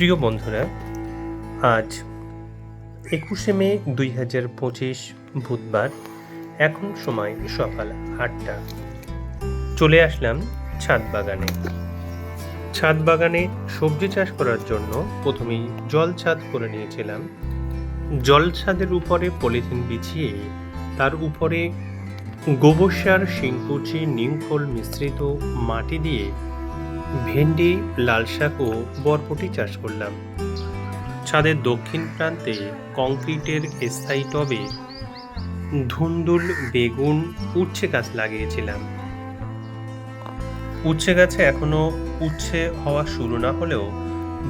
প্রিয় বন্ধুরা, আজ একুশে মে দুই হাজার পঁচিশ বুধবার, এখন সময় সকাল আটটা। চলে আসলাম ছাদ বাগানে। ছাদ বাগানে সবজি চাষ করার জন্য প্রথমেই জল ছাদ করে নিয়েছিলাম। জল ছাদের উপরে পলিথিন বিছিয়ে তার উপরে গোবর সার, শিংকুচি নিমখোল মিশ্রিত মাটি দিয়ে ভেন্ডি, লাল শাক ও বরবটি চাষ করলাম। ছাদের দক্ষিণ প্রান্তে কংক্রিটের স্থায়ী টবে ধুন্দুল, বেগুন, উচ্ছে গাছ লাগিয়েছিলাম। উচ্ছে গাছে এখনও উচ্ছে হওয়া শুরু না হলেও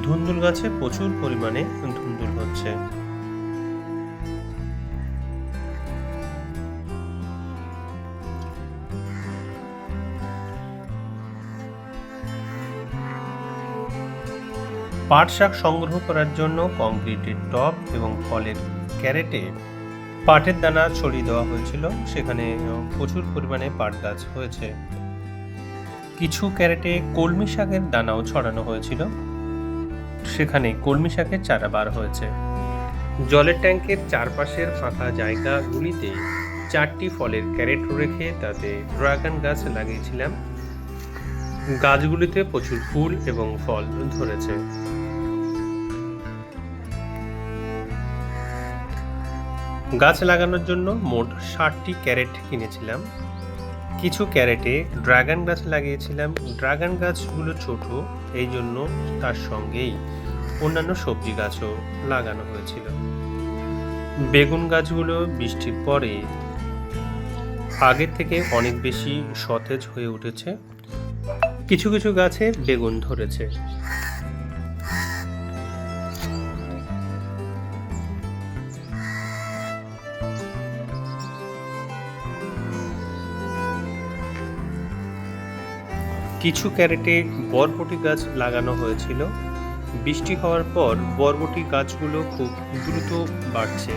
ধুন্দুল গাছে প্রচুর পরিমাণে ধুন্দুল হচ্ছে। পাট শাক সংগ্রহ করার জন্য কংক্রিটের টব এবং ফলের ক্যারেটে পাটের দানা ছড়িয়ে দেওয়া হয়েছিল। সেখানে প্রচুর পরিমাণে পাট গাছ হয়েছে। কিছু ক্যারেটে কলমি শাকের দানাও ছড়ানো হয়েছিল। সেখানে কলমি শাকের চারা বার হয়েছে। জলের ট্যাঙ্কের চারপাশের ফাঁকা জায়গাগুলিতে চারটি ফলের ক্যারেট রেখে তাতে ড্রাগন গাছ লাগিয়েছিলাম। গাছগুলিতে প্রচুর ফুল এবং ফল ধরেছে। গাছ লাগানোর জন্য মোট ষাটটি ক্যারেট কিনেছিলাম। কিছু ক্যারেটে ড্রাগন গাছ লাগিয়েছিলাম। ড্রাগন গাছগুলো ছোট, এই জন্য তার সঙ্গেই অন্যান্য সবজি গাছও লাগানো হয়েছিল। বেগুন গাছগুলো বৃষ্টির পরে আগের থেকে অনেক বেশি সতেজ হয়ে উঠেছে। কিছু কিছু গাছে বেগুন ধরেছে। কিছু ক্যারেটে বরবটি গাছ লাগানো হয়েছিল। বৃষ্টি হওয়ার পর বরবটি গাছগুলো খুব দ্রুত বাড়ছে।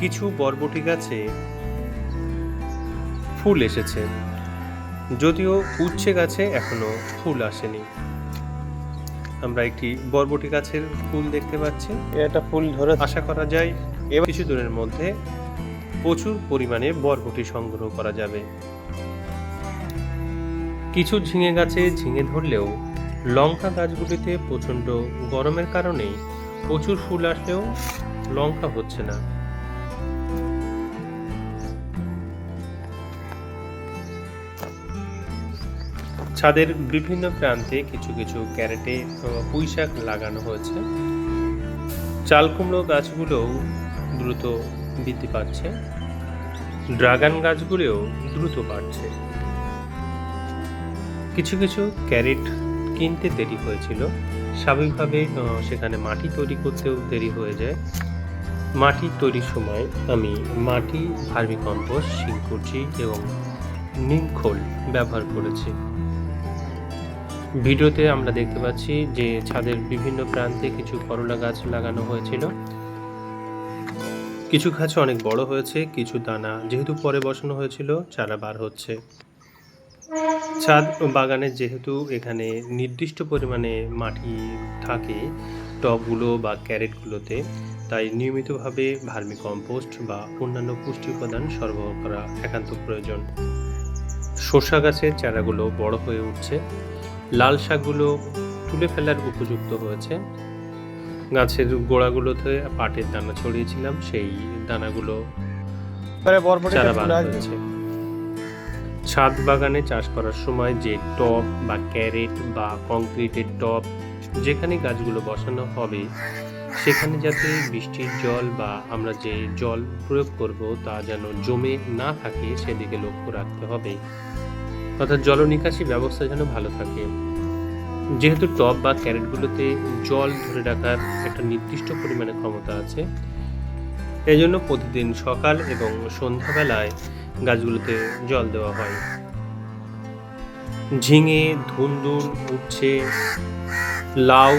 কিছু বরবটি গাছে ফুল এসেছে। যদিও উচ্ছে গাছে এখনও ফুল আসেনি। আমরা একটি বরবটি গাছের ফুল দেখতে পাচ্ছি। এটা ফুল ধরে আশা করা যায় এবার কিছু দিনের মধ্যে প্রচুর পরিমাণে বরবটি সংগ্রহ করা যাবে। কিছু ঝিঙে গাছে ঝিঙে ধরলেও লঙ্কা গাছগুলিতে প্রচণ্ড গরমের কারণে প্রচুর ফুল আসলেও লঙ্কা হচ্ছে না। ছাদের বিভিন্ন প্রান্তে কিছু কিছু ক্যারেটে আহ, পুঁই শাক লাগানো হয়েছে। চাল কুমড়ো গাছগুলোও দ্রুত বৃদ্ধি পাচ্ছে। ড্রাগন গাছগুলোও দ্রুত বাড়ছে। কিছু কিছু ক্যারেট কিনতে দেরি হয়েছিল। স্বাভাবিকভাবে সেখানে মাটি তৈরি করতেও দেরি হয়ে যায়। মাটি তৈরির সময় আমি মাটি ভার্মি কম্পোস্ট শিংকুচি এবং নিমখোল ব্যবহার করেছি। ভিডিওতে আমরা দেখতে পাচ্ছি যে ছাদের বিভিন্ন প্রান্তে কিছু করলা গাছ লাগানো হয়েছিল। কিছু গাছ অনেক বড় হয়েছে, কিছু দানা যেহেতু পরে বসানো হয়েছিল, চারা বার হচ্ছে। ছাদ বাগানে যেহেতু এখানে নির্দিষ্ট পরিমাণে মাটি থাকে টবগুলো বা ক্যারেটগুলোতে তাই নিয়মিতভাবে ভার্মি কম্পোস্ট বা অন্যান্য পুষ্টি উপাদান সরবরাহ করা একান্ত প্রয়োজন। শসা গাছের চারাগুলো বড় হয়ে উঠছে। লাল শাকগুলো তুলে ফেলার উপযুক্ত হয়েছে। গাছের গোড়াগুলোতে পাটের দানা ছড়িয়েছিলাম সেই দানাগুলো চারা ফুল হয়েছে। ছাদ বাগানে চাষ করার সময় যে টব বা ক্যারেট বা কংক্রিটের টব যেখানে গাছগুলো বসানো হবে, সেখানে যাতে বৃষ্টির জল বা আমরা যে জল প্রয়োগ করব তা যেন জমে না থাকে, সেদিকে লক্ষ্য রাখতে হবে। অর্থাৎ জল নিকাশি ব্যবস্থা যেন ভালো থাকে। যেহেতু টব বা ক্যারেটগুলোতে জল ধরে রাখার একটা নির্দিষ্ট পরিমাণে ক্ষমতা আছে এই জন্য প্রতিদিন সকাল এবং সন্ধ্যাবেলায় গাছগুলোতে জল দেওয়া হয়। ঝিঙে ধুন্দুল উচ্ছে, লাউ,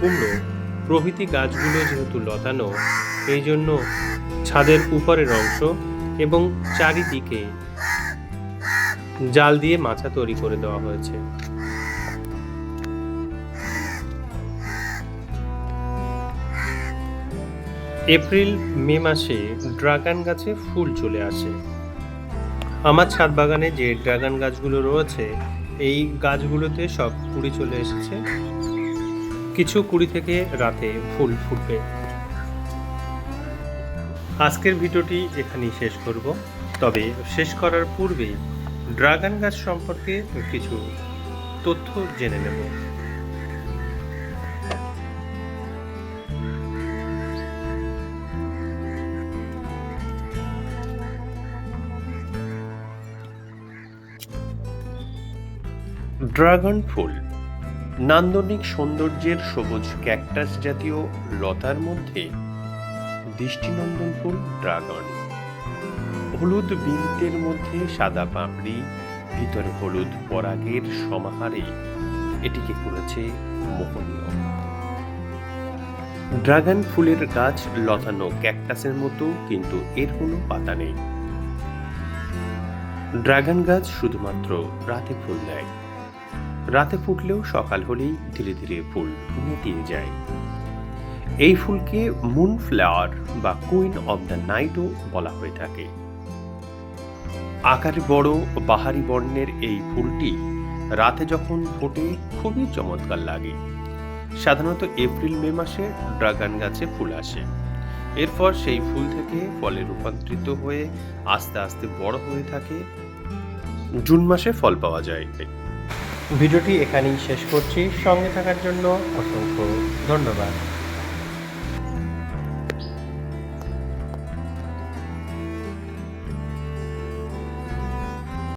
কুমড়ো প্রভৃতি গাছগুলো যেহেতু লতানো এই জন্য ছাদের উপরের অংশ এবং চারিদিকে জাল দিয়ে মাচা তৈরি করে দেওয়া হয়েছে। এপ্রিল, মে মাসে ড্রাগন গাছে ফুল চলে আসে। আমার ছাদ বাগানে যে ড্রাগন গাছগুলো রয়েছে, এই গাছগুলোতে সব কুড়ি চলে এসেছে। কিছু কুড়ি থেকে রাতে ফুল ফুটবে। আজকের ভিডিওটি এখানেই শেষ করব। তবে শেষ করার পূর্বেই ড্রাগন গাছ সম্পর্কে কিছু তথ্য জেনে নেব। ড্রাগন ফুল নান্দনিক সৌন্দর্যের সবুজ ক্যাকটাস জাতীয় লতার মধ্যে দৃষ্টিনন্দন ফুল ড্রাগন। হলুদ বৃন্তের মধ্যে সাদা পাপড়ি, ভিতরে হলুদ পরাগের সমাহারে এটিকে করেছে মোহনীয়। ড্রাগন ফুলের গাছ লতানো ক্যাকটাসের মতো, কিন্তু এর কোনো পাতা নেই। ড্রাগন গাছ শুধুমাত্র রাতে ফুল দেয়। রাতে ফুটলেও সকাল হলেই ধীরে ধীরে ফুল নেতিয়ে যায়। এই ফুলকে মুন ফ্লাওয়ার বা কুইন অব দ্য নাইটও বলা হয়ে থাকে। আকারে বড় বাহারি বর্ণের এই ফুলটি রাতে যখন ফোটে খুবই চমৎকার লাগে। সাধারণত এপ্রিল, মে মাসে ড্রাগন গাছে ফুল আসে। এরপর সেই ফুল থেকে ফলে রূপান্তরিত হয়ে আস্তে আস্তে বড় হয়ে থাকে। জুন মাসে ফল পাওয়া যায়। ভিডিওটি এখানেই শেষ করছি। সঙ্গে থাকার জন্য অসংখ্য ধন্যবাদ।